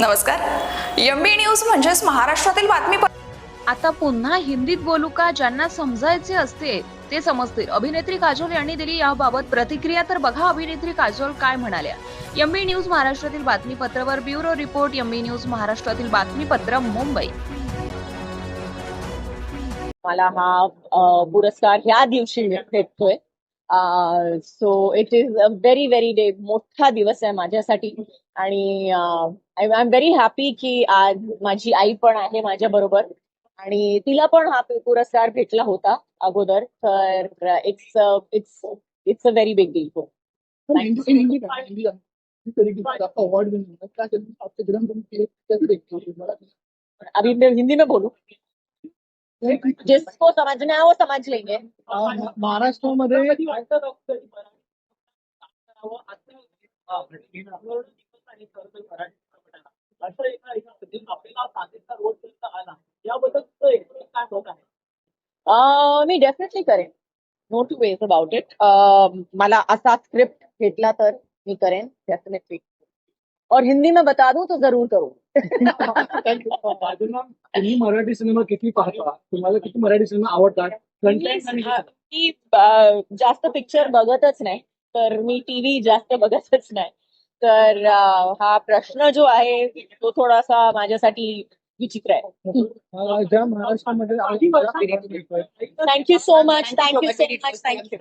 नमस्कार. MB news म्हणजेच महाराष्ट्रातील बातमी आता पुन्हा हिंदीत बोलू का? ज्यांना समजायचे असते ते समजतील. अभिनेत्री काजोल यांनी दिली याबाबत प्रतिक्रिया. तर बघा अभिनेत्री काजोल काय म्हणाल्या. एमबी न्यूज महाराष्ट्रातील बातमीपत्रावर ब्युरो रिपोर्ट. एमबी न्यूज महाराष्ट्रातील बातमीपत्र मुंबई. मला हा पुरस्कार ह्या दिवशी भेटतोय so it is a very very day मोठा दिवस आहे माझ्यासाठी. आणि आय एम व्हेरी हॅपी की आज माझी आई पण आहे माझ्या बरोबर. आणि तिला पण हा पुरस्कार भेटला होता अगोदर. तर it's it's it's a very big deal अभी हिंदी में बोलू. जिसको समझना है वो समझ लेंगे। महाराष्ट्रामध्ये अं, मी डेफिनेटली करेन no two ways about it मला असा स्क्रिप्ट भेटला तर मी करेन डेफिनेटली और हिंदी में बता दूँ तो ज़रूर करूँ। तुम्ही मराठी सिनेमा किती पाहता तुम्हाला किती मराठी सिनेमा आवडतात? मी जास्त पिक्चर बघतच नाही तर मी टीव्ही जास्त बघतच नाही. तर हा प्रश्न जो आहे तो थोडासा माझ्यासाठी विचित्र आहे. Thank you so much thank you so much thank you